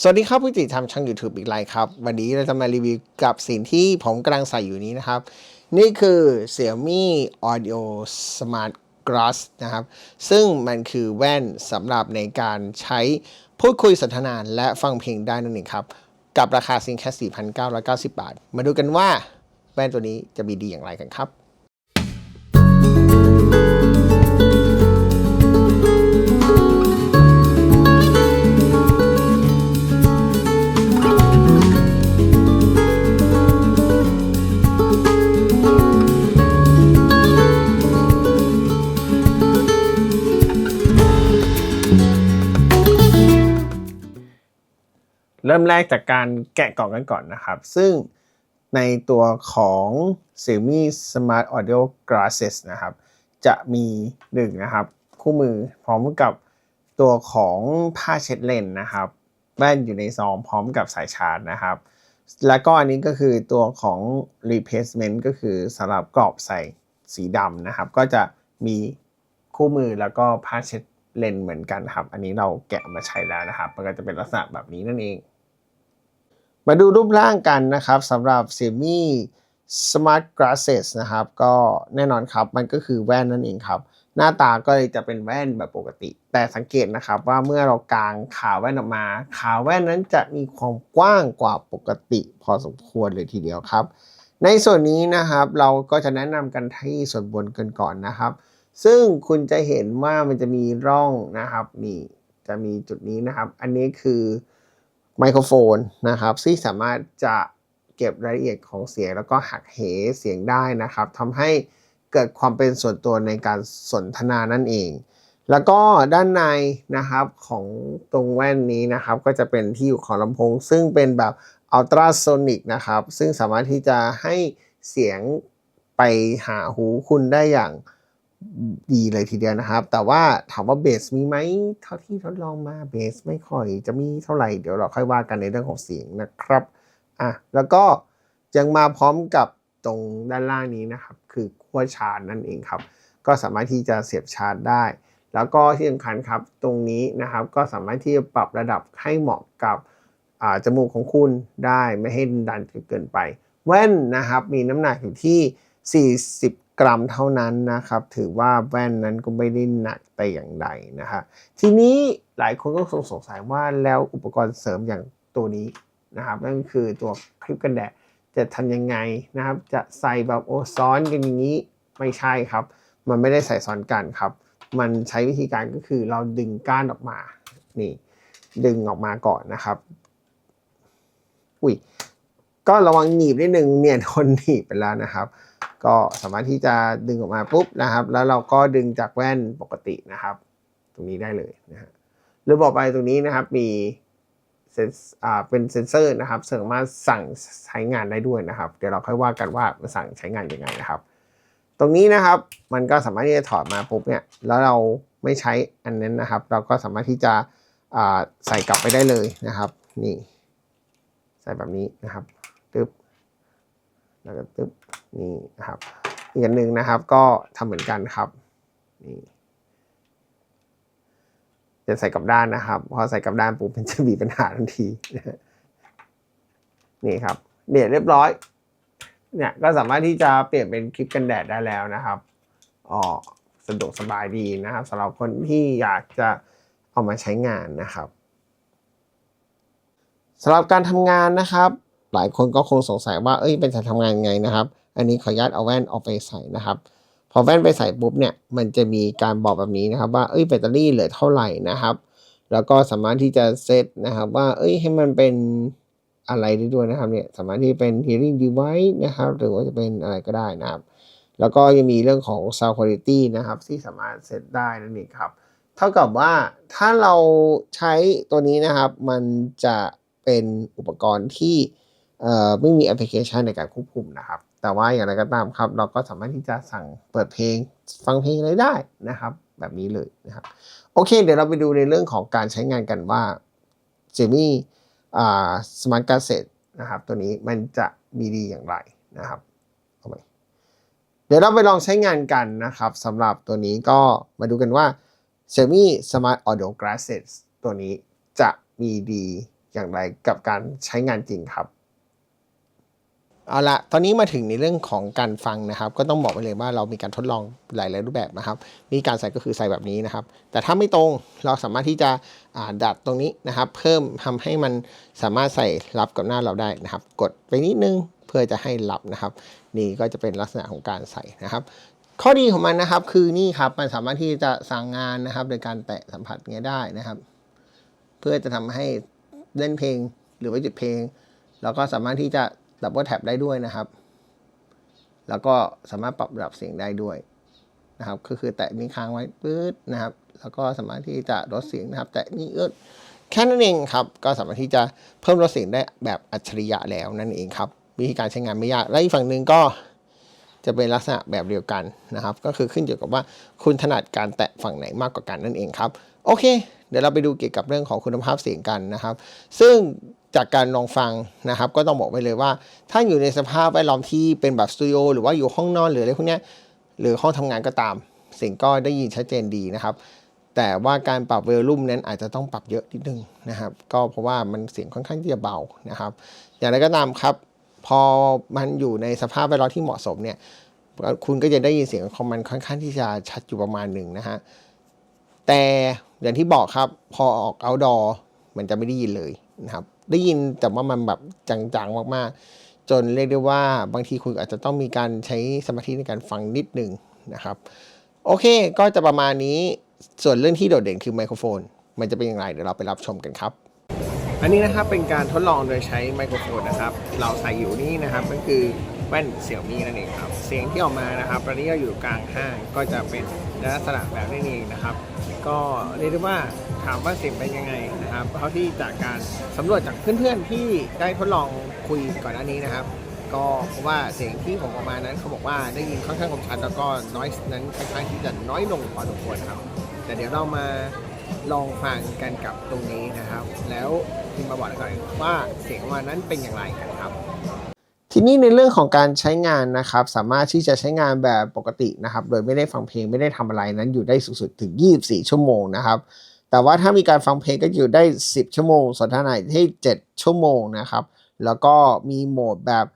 สวัสดีครับผู้ติดตามช่อง YouTube อีกไลน์ครับ วันนี้เราจะมารีวิวกับสิ่งที่ผมกำลังใส่อยู่นี้นะครับ นี่คือ Xiaomi Audio Smart Glass นะครับ ซึ่งมันคือแว่นสำหรับในการใช้พูดคุยสนทนาและฟังเพลงได้นั่นเองครับ กับราคาเพียงแค่ 4,990 บาท มาดูกันว่าแว่นตัวนี้จะมีดีอย่างไรกันครับ ริ่มแรกจากการแกะกล่องกันก่อนนะครับ ซึ่งในตัวของ Xiaomi Smart Audio Glasses นะครับ จะมีหนึ่งนะครับ คู่มือพร้อมกับตัวของผ้าเช็ดเลนส์นะครับแว่นอยู่ในซองพร้อมกับสายชาร์จนะครับ แล้วก็อันนี้ก็คือตัวของ replacement ก็คือสำหรับกรอบใส่สีดำนะครับ ก็จะมีคู่มือแล้วก็ผ้าเช็ดเลนส์เหมือนกันครับ อันนี้เราแกะมาใช้แล้วนะครับ มันก็จะเป็นลักษณะแบบนี้นั่นเอง มาดูรูปร่างกันนะครับสำหรับ Xiaomi Smart Glasses นะครับ ก็แน่นอนครับมันก็คือแว่นนั่นเองครับ หน้าตาก็เลยจะเป็นแว่นแบบปกติ แต่สังเกตนะครับว่าเมื่อเรากางขาแว่นออกมา ขาแว่นนั้นจะมีความกว้างกว่าปกติ พอสมควรเลยทีเดียวครับ ในส่วนนี้นะครับเราก็จะแนะนำกันที่ส่วนบนกันก่อนนะครับ ซึ่งคุณจะเห็นว่ามันจะมีร่องนะครับนี่จะมีจุดนี้นะครับ อันนี้คือ ไมโครโฟนนะครับที่สามารถจะเก็บรายละเอียดของเสียงแล้วก็หักเหเสียงได้นะครับทำให้เกิดความเป็นส่วนตัวในการสนทนานั่นเอง แล้วก็ด้านในนะครับของตรงแว่นนี้นะครับก็จะเป็นที่อยู่ของลำโพง ซึ่งเป็นแบบอัลตราโซนิกนะครับซึ่งสามารถที่จะให้เสียงไปหาหูคุณได้อย่าง ดีเลยทีเดียวนะครับ แต่ว่าถามว่าเบสมีไหมเท่าที่ทดลองมาเบสไม่ค่อยจะมีเท่าไหร่เดี๋ยวเราค่อยว่ากันในเรื่องของเสียงนะครับอะแล้วก็ยังมาพร้อมกับตรงด้านล่างนี้นะครับ คือขั้วชาร์จนั่นเองครับ ก็สามารถที่จะเสียบชาร์จได้ แล้วก็ที่สำคัญครับตรงนี้นะครับ ก็สามารถที่จะปรับระดับให้เหมาะกับจมูกของคุณได้ไม่ให้ดันจนเกินไป แว่นนะครับมีน้ำหนักอยู่ที่ 40 กรัมเท่านั้นนะครับ ถือว่าแว่นนั้นก็ไม่ได้หนักแต่อย่างใดนะฮะทีนี้หลายคนก็สงสงสัยว่าแล้วอุปกรณ์เสริมอย่างตัวนี้นะครับนั่นคือตัวคลิปกันแดดจะทำยังไงนะครับ จะใส่แบบโอซ้อนกันอย่างนี้ไม่ใช่ครับ มันไม่ได้ใส่ซ้อนกันครับ มันใช้วิธีการก็คือเราดึงก้านออกมานี่ ดึงออกมาก่อนนะครับอุ้ยก็ระวังหนีบนิดนึงเนี่ยโดนหนีบไปแล้วนะครับ ก็สามารถที่จะดึงออกมาปุ๊บนะครับ แล้วเราก็ดึงจากแว่นปกตินะครับ ตรงนี้ได้เลยนะฮะหรือบอกไปตรงนี้นะครับมีเซนอ่าเป็นเซนเซอร์นะครับสามารถสั่งใช้งานได้ด้วยนะครับ เดี๋ยวเราค่อยว่ากันว่ามันสั่งใช้งานยังไงนะครับ ตรงนี้นะครับมันก็สามารถที่จะถอดมาปุ๊บเนี่ยแล้วเราไม่ใช้อันนั้นนะครับ เราก็สามารถที่จะอ่าใส่กลับไปได้เลยนะครับ นี่ ใส่แบบนี้นะครับตึ๊บแล้วก็ตึ๊บ นี่นะครับอีกอันหนึ่งนะครับก็ทำเหมือนกันครับนี่จะใส่กับด้านนะครับ พอใส่กับด้านปุ๊บมันจะมีปัญหาทันทีนี่ครับเนี่ยเรียบร้อย เนี่ยก็สามารถที่จะเปลี่ยนเป็นคลิปกันแดดได้แล้วนะครับอ๋อสะดวกสบายดีนะครับสำหรับคนที่อยากจะเอามาใช้งานนะครับสำหรับการทำงานนะครับ หลายคนก็คงสงสัยว่าเอ้ยเป็นการทำงานยังไงนะครับ อันนี้ขออนุญาตเอาแว่นออกไปใส่นะครับ พอแว่นไปใส่ปุ๊บเนี่ยมันจะมีการบอกแบบนี้นะครับ ว่าเอ้ยแบตเตอรี่เหลือเท่าไหร่นะครับ แล้วก็สามารถที่จะเซตนะครับ ว่าเอ้ยให้มันเป็นอะไรได้ด้วยนะครับเนี่ยสามารถที่เป็น hearing device นะครับ หรือว่าจะเป็นอะไรก็ได้นะครับ แล้วก็ยังมีเรื่องของ sound quality นะครับ ที่สามารถเซตได้นั่นเองครับ เท่ากับว่าถ้าเราใช้ตัวนี้นะครับ มันจะเป็นอุปกรณ์ที่ไม่มีแอปพลิเคชันในการควบคุมนะครับ แต่ว่าอย่างไรก็ตามครับ เราก็สามารถที่จะสั่งเปิดเพลงฟังเพลงอะไรได้นะครับ แบบนี้เลยนะครับโอเค เดี๋ยวเราไปดูในเรื่องของการใช้งานกันว่า j i m m y อ่า Smart Glasses นะครับ ตัวนี้มันจะมีดีอย่างไรนะครับเอาไปเดี๋ยวเราไปลองใช้งานกันนะครับสำหรับตัวนี้ก็มาดูกันว่า Xiaomi Smart Audio Glasses ตัวนี้จะมีดีอย่างไรกับการใช้งานจริงครับ เอาละตอนนี้มาถึงในเรื่องของการฟังนะครับ ก็ต้องบอกไปเลยว่าเรามีการทดลองหลาย ๆ รูปแบบนะครับ มีการใส่ก็คือใส่แบบนี้นะครับ แต่ถ้าไม่ตรงเราสามารถที่จะดัดตรงนี้นะครับ เพิ่มทำให้มันสามารถใส่รับกับหน้าเราได้นะครับ กดไปนิดนึงเพื่อจะให้รับนะครับ นี่ก็จะเป็นลักษณะของการใส่นะครับ ข้อดีของมันนะครับคือนี่ครับมันสามารถที่จะสั่งงานนะครับ โดยการแตะสัมผัสเงี้ยได้นะครับ เพื่อจะทำให้เล่นเพลงหรือว่าหยุดเพลงแล้วก็สามารถที่จะ ดับเบิลแท็บได้ด้วยนะครับ แล้วก็สามารถปรับระดับเสียงได้ด้วยนะครับ ก็คือแตะนี้ค้างไว้ปื๊ดนะครับ แล้วก็สามารถที่จะลดเสียงนะครับ แตะนี้เอิดแค่นั้นเองครับ ก็สามารถที่จะเพิ่มลดเสียงได้แบบอัจฉริยะแล้วนั่นเองครับ วิธีการใช้งานไม่ยาก และอีกฝั่งหนึ่งก็จะเป็นลักษณะแบบเดียวกันนะครับ ก็คือขึ้นอยู่กับว่าคุณถนัดการแตะฝั่งไหนมากกว่ากันนั่นเองครับ โอเค เดี๋ยวเราไปดูเกี่ยวกับเรื่องของคุณภาพเสียงกันนะครับ ซึ่ง จากการลองฟังนะครับ ก็ต้องบอกไว้เลยว่า ถ้าอยู่ในสภาพแวดล้อมที่เป็นแบบสตูดิโอหรือว่าอยู่ห้องนอนหรืออะไรพวกนี้หรือห้องทำงานก็ตาม เสียงก็ได้ยินชัดเจนดีนะครับ แต่ว่าการปรับเวอร์ลุ่มนั้นอาจจะต้องปรับเยอะนิดนึงนะครับ ก็เพราะว่ามันเสียงค่อนข้างที่จะเบานะครับ อย่างไรก็ตามครับพอมันอยู่ในสภาพแวดล้อมที่เหมาะสมเนี่ยคุณก็จะได้ยินเสียงของมันค่อนข้างที่จะชัดอยู่ประมาณหนึ่งนะฮะแต่อย่างที่บอกครับพอออก outdoor มันจะไม่ได้ยินเลย นะครับได้ยินแต่ว่ามันแบบจังๆมากๆ จนเรียกได้ว่าบางทีคุณอาจจะต้องมีการใช้สมาธิในการฟังนิดหนึ่งนะครับโอเค ก็จะประมาณนี้ส่วนเรื่องที่โดดเด่นคือไมโครโฟน มันจะเป็นอย่างไรเดี๋ยวเราไปรับชมกันครับ อันนี้นะครับเป็นการทดลองโดยใช้ไมโครโฟนนะครับ เราใส่อยู่นี่นะครับก็คือ ว่นเสี่ยมี่นั่นเองครับ เสียงที่ออกมานะครับตอนนี้ก็อยู่กลางห้างก็จะเป็นลักษณะแบบนี้เองนะครับ ก็เรียกได้ว่าถามว่าเสียงเป็นยังไงนะครับเท่าที่จากการสำรวจจากเพื่อนๆที่ได้ทดลองคุยก่อนหน้านี้นะครับ ก็เพราะว่าเสียงที่ผมออกมานั้นเขาบอกว่าได้ยินค่อนข้างคมชัดแล้วก็ noise นั้นค่อนข้างที่จะน้อยลงพอสมควรครับ แต่เดี๋ยวเรามาลองฟังกันกับตรงนี้นะครับ แล้วพิมพ์มาบอกหน่อยว่าเสียงมานั้นเป็นอย่างไรกันครับ ทีนี้ในเรื่องของการใช้งานนะครับ สามารถที่จะใช้งานแบบปกตินะครับ โดยไม่ได้ฟังเพลงไม่ได้ทำอะไรนั้นอยู่ได้สูงสุดถึง 24 ชั่วโมงนะครับ แต่ว่าถ้ามีการฟังเพลงก็อยู่ได้ 10 ชั่วโมง สนทนาที่ 7 ชั่วโมงนะครับ แล้วก็มีโหมดแบบ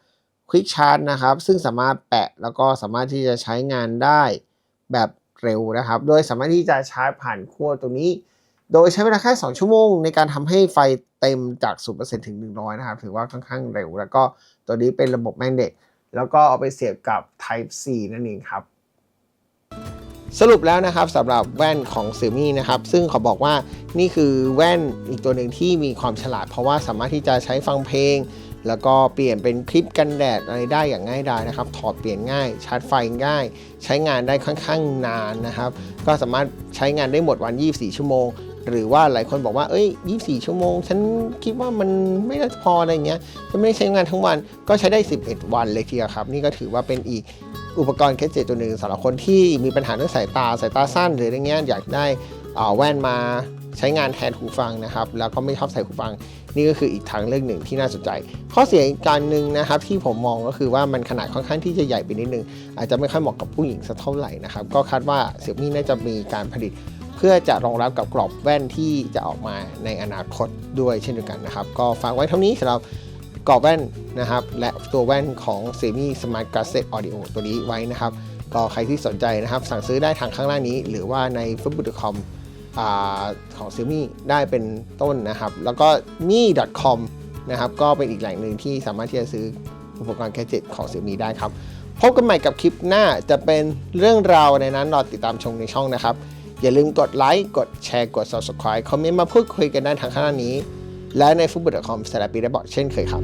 Quick c h a r g นะครับ ซึ่งสามารถแปะแล้วก็สามารถที่จะใช้งานได้แบบเร็วนะครับ โดยสามารถที่จะชาร์จผ่านขั้วตรงนี้ โดยใช้เวลาแค่ 2 ชั่วโมง ในการทำให้ไฟเต็มจาก 0%ถึง 100 นะครับ ถือว่าค่อนข้างเร็ว แล้วก็ตัวนี้เป็นระบบแม่เหล็กแล้วก็เอาไปเสียบกับ Type C นั่นเองครับ สรุปแล้วนะครับสำหรับแว่นของซ i มี่นะครับ ซึ่งขาบอกว่านี่คือแว่นอีกตัวหนึ่งที่มีความฉลาด เพราะว่าสามารถที่จะใช้ฟังเพลง แล้วก็เปลี่ยนเป็นคลิปกันแดดอะไรได้อย่างง่ายดายนะครับ ถอดเปลี่ยนง่าย ชาร์จไฟง่าย ใช้งานได้ค่อนข้างนานนะครับ ก็สามารถใช้งานได้หมดวัน 24 ชั่วโมง หรือว่าหลายคนบอกว่า เอ้ย 24 ชั่วโมง ฉันคิดว่ามันไม่น่าพออะไรเงี้ย จะไม่ได้ใช้งานทั้งวัน ก็ใช้ได้ 11 วันเลยทีเดียวครับ นี่ก็ถือว่าเป็นอีกอุปกรณ์แคสเจตตัวหนึ่งสำหรับคนที่มีปัญหาเรื่องสายตา สายตาสั้นหรืออะไรเงี้ย อยากได้อ่าแว่นมาใช้งานแทนหูฟังนะครับ แล้วก็ไม่ชอบใส่หูฟัง นี่ก็คืออีกทางเลือกหนึ่งที่น่าสนใจ ข้อเสียอีกการหนึ่งนะครับที่ผมมองก็คือว่ามันขนาดค่อนข้างที่จะใหญ่ไปนิดนึง อาจจะไม่ค่อยเหมาะกับผู้หญิงสักเท่าไหร่นะครับ ก็คาดว่าเสี่ยมี่น่าจะมีการผลิต เพื่อจะรองรับกับกรอบแว่นที่จะออกมาในอนาคตด้วยเช่นเดียวกันนะครับ ก็ฝากไว้เท่านี้สำหรับกรอบแว่นนะครับ และตัวแว่นของ s e m i Smart Glasses Audio ตัวนี้ไว้นะครับ ก็ใครที่สนใจนะครับ สั่งซื้อได้ทางข้างล่างนี้ หรือว่าใน f o o d b o o k c o m อาของ s e m i ได้เป็นต้นนะครับ แล้วก็ mi com นะครับ ก็เป็นอีกแหล่งหนึ่งที่สามารถที่จะซื้ออุปกรณ์แคเจ็ตของ s e m i ได้ครับ พบกันใหม่กับคลิปหน้าจะเป็นเรื่องราวในนั้นรอติดตามชมในช่องนะครับ อย่าลืมกดไลค์ กดแชร์ กด subscribe คอมเมนต์มาพูดคุยกันได้ทางข้างนี้ และในฟุตบอลคอมสารปีได้บอกเช่นเคยครับ